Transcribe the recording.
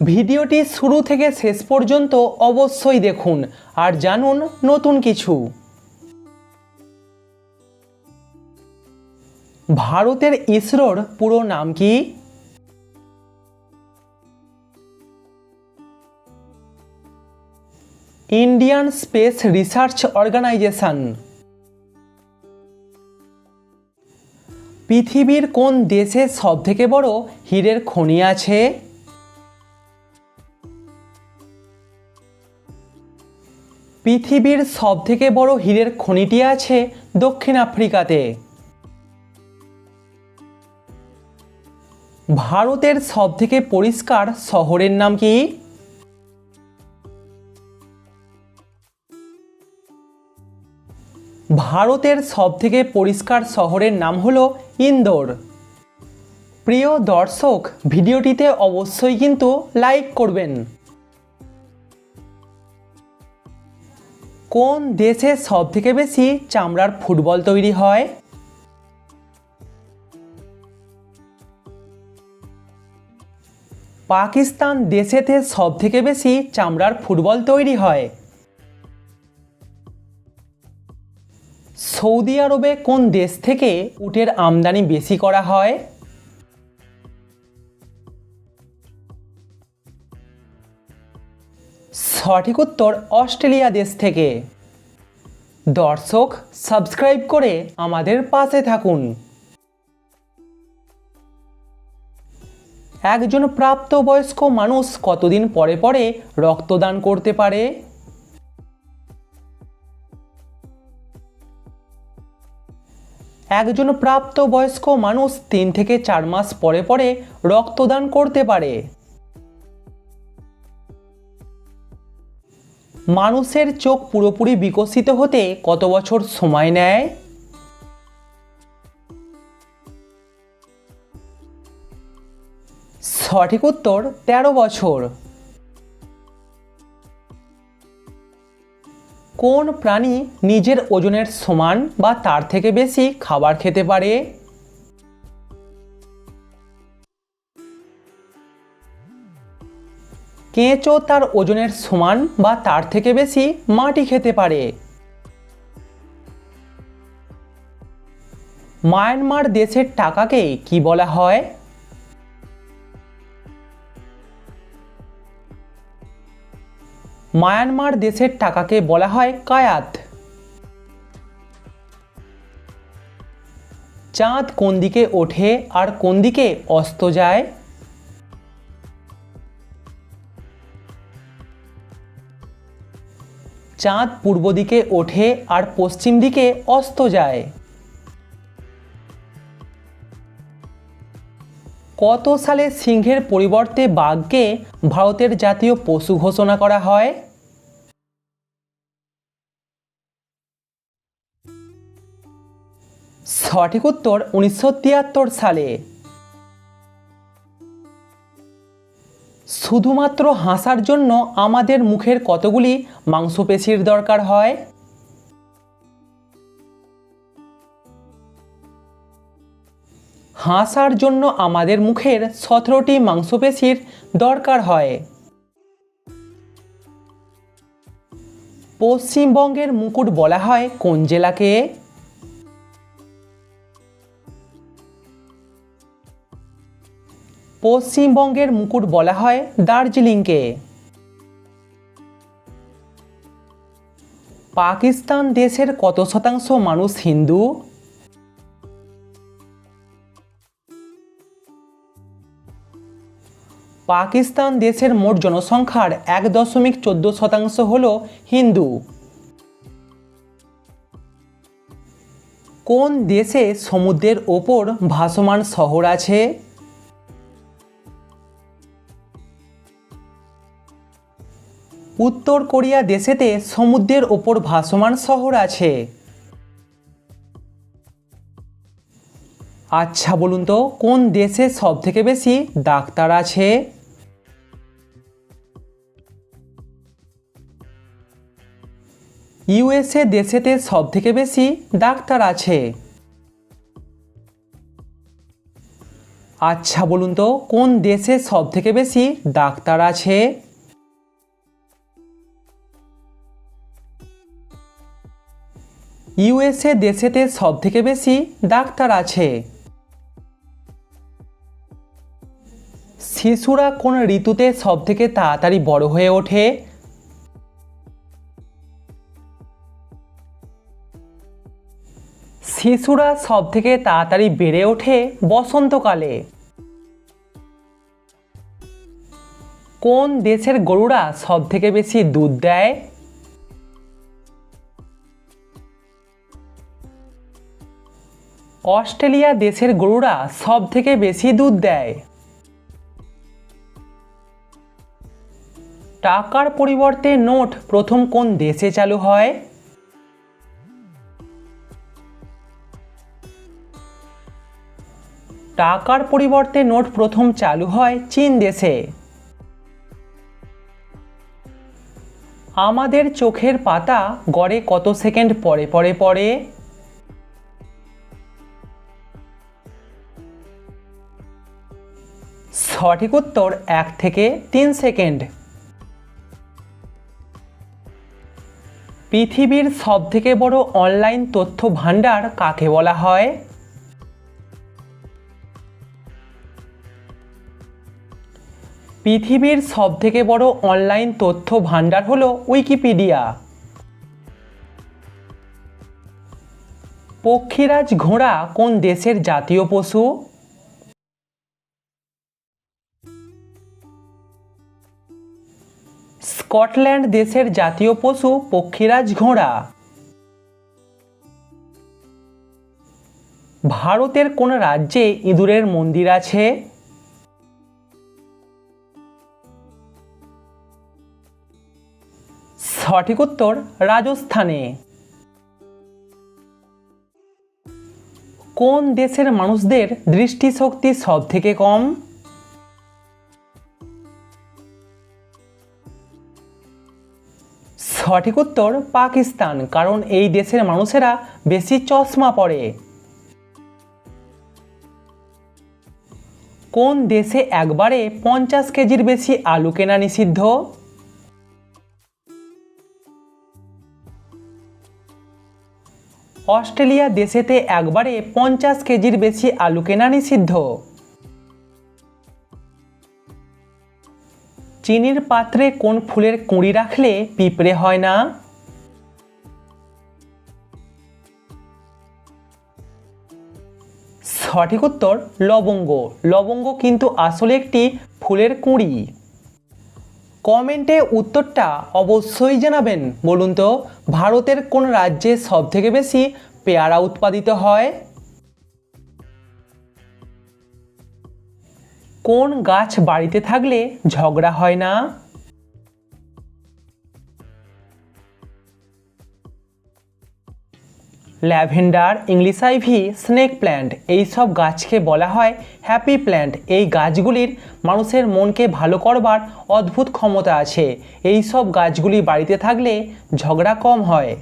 ভিডিওটি শুরু থেকে শেষ পর্যন্ত অবশ্যই দেখুন আর জানুন নতুন কিছু। ভারতের ইসরোর পুরো নাম কি? Indian Space Research Organisation. পৃথিবীর কোন দেশে সবথেকে বড় হীরের খনি আছে? পৃথিবীর সবথেকে বড় হীরের খনিটি আছে দক্ষিণ আফ্রিকাতে। ভারতের সবথেকে পরিষ্কার শহরের নাম কি? ভারতের সবথেকে পরিষ্কার শহরের নাম হলো ইন্দোর। প্রিয় দর্শক, ভিডিওটিতে অবশ্যই কিন্তু লাইক করবেন। কোন দেশে সবথেকে বেশি চামড়ার ফুটবল তৈরি হয়? পাকিস্তান দেশেতে সবথেকে বেশি চামড়ার ফুটবল তৈরি হয়। সৌদি আরবে কোন দেশ থেকে উটের আমদানি বেশি করা হয়? সঠিক উত্তর অস্ট্রেলিয়া দেশ থেকে। দর্শক, সাবস্ক্রাইব করে আমাদের পাশে থাকুন। একজন প্রাপ্তবয়স্ক মানুষ কতদিন পরে পরে রক্তদান করতে পারে? একজন প্রাপ্তবয়স্ক মানুষ তিন থেকে চার মাস পরে পরে রক্তদান করতে পারে। মানুষের চোখ পুরোপুরি বিকশিত হতে কত বছর সময় নেয়? সঠিক উত্তর ১৩ বছর। কোন প্রাণী নিজের ওজনের সমান বা তার থেকে বেশি খাবার খেতে পারে? কেঁচো তার ওজনের সমান বা তার থেকে বেশি মাটি খেতে পারে। মায়ানমার দেশের টাকাকে কি বলা হয়? মায়ানমার দেশের টাকাকে বলা হয় কায়াত। চাঁদ কোন দিকে ওঠে আর কোন দিকে অস্ত যায়? চাঁদ পূর্ব দিকে ওঠে আর পশ্চিম দিকে অস্ত যায়। কত সালে সিংহের পরিবর্তে বাঘকে ভারতের জাতীয় পশু ঘোষণা করা হয়? সঠিক উত্তর উনিশশো তিয়াত্তর সালে। শুধুমাত্র হাসার জন্য আমাদের মুখের কতগুলি মাংসপেশির দরকার হয়? হাসার জন্য আমাদের মুখের সতেরোটি মাংসপেশির দরকার হয়। পশ্চিমবঙ্গের মুকুট বলা হয় কোন জেলাকে? পশ্চিমবঙ্গের মুকুট বলা হয় দার্জিলিংকে। পাকিস্তান দেশের কত শতাংশ মানুষ হিন্দু? পাকিস্তান দেশের মোট জনসংখ্যার এক দশমিক চোদ্দ শতাংশ হল হিন্দু। কোন দেশে সমুদ্রের ওপর ভাসমান শহর আছে? উত্তর কোরিয়া দেশেতে সমুদ্রের ওপর ভাসমান শহর আছে। আচ্ছা বলুন তো, কোন দেশে সব থেকে বেশি ডাক্তার আছে? ইউএসএ দেশেতে সব থেকে বেশি ডাক্তার আছে। আচ্ছা বলুন তো, কোন দেশে সব থেকে বেশি ডাক্তার আছে? ইউএসএ দেশেতে সব থেকে বেশি ডাক্তার আছে। শিশুরা কোন ঋতুতে সব থেকে তাড়াতাড়ি বড় হয়ে ওঠে? শিশুরা সব থেকে তাড়াতাড়ি বেড়ে ওঠে বসন্তকালে। কোন দেশের গরুরা সব থেকে বেশি দুধ দেয়? অস্ট্রেলিয়া দেশের গরুরা সব থেকে বেশি দুধ দেয়। টাকার পরিবর্তে নোট প্রথম কোন দেশে চালু হয়? টাকার পরিবর্তে নোট প্রথম চালু হয় চীন দেশে। আমাদের চোখের পাতা গড়ে কত সেকেন্ড পরে পরে পড়ে? সঠিক উত্তর এক থেকে তিন সেকেন্ড। পৃথিবীর সবথেকে বড় অনলাইন তথ্য ভাণ্ডার কাকে বলা হয়? পৃথিবীর সবথেকে বড় অনলাইন তথ্য ভাণ্ডার হলো উইকিপিডিয়া। পক্ষীরাজ ঘোড়া কোন দেশের জাতীয় পশু? স্কটল্যান্ড দেশের জাতীয় পশু পক্ষীরাজ ঘোড়া। ভারতের কোন রাজ্যে ইঁদুরের মন্দির আছে? সঠিক উত্তর রাজস্থানে। কোন দেশের মানুষদের দৃষ্টিশক্তি সব থেকে কম? সঠিক উত্তর পাকিস্তান, কারণ এই দেশের মানুষেরা বেশি চশমা পরে। কোন দেশে একবারে পঞ্চাশ কেজির বেশি আলু কেনা নিষিদ্ধ? অস্ট্রেলিয়া দেশেতে একবারে পঞ্চাশ কেজির বেশি আলু কেনা নিষিদ্ধ। চিনির পাত্রে কোন ফুলের কুঁড়ি রাখলে পিঁপড়ে হয় না? সঠিক উত্তর, লবঙ্গ। লবঙ্গ কিন্তু আসলে একটি ফুলের কুঁড়ি। কমেন্টে উত্তরটা অবশ্যই জানাবেন, বলুন তো। ভারতের কোন রাজ্যে সব থেকে বেশি পেয়ারা উৎপাদিত হয়? কোন গাছ বাড়িতে থাকলে ঝগড়া হয় না? Lavender, English ivy, snake plant এই সব গাছকে বলা হয় হ্যাপি প্ল্যান্ট। এই গাছগুলির মানুষের মনকে ভালো করবার অদ্ভুত ক্ষমতা আছে। এই সব গাছগুলি বাড়িতে থাকলে ঝগড়া কম হয়।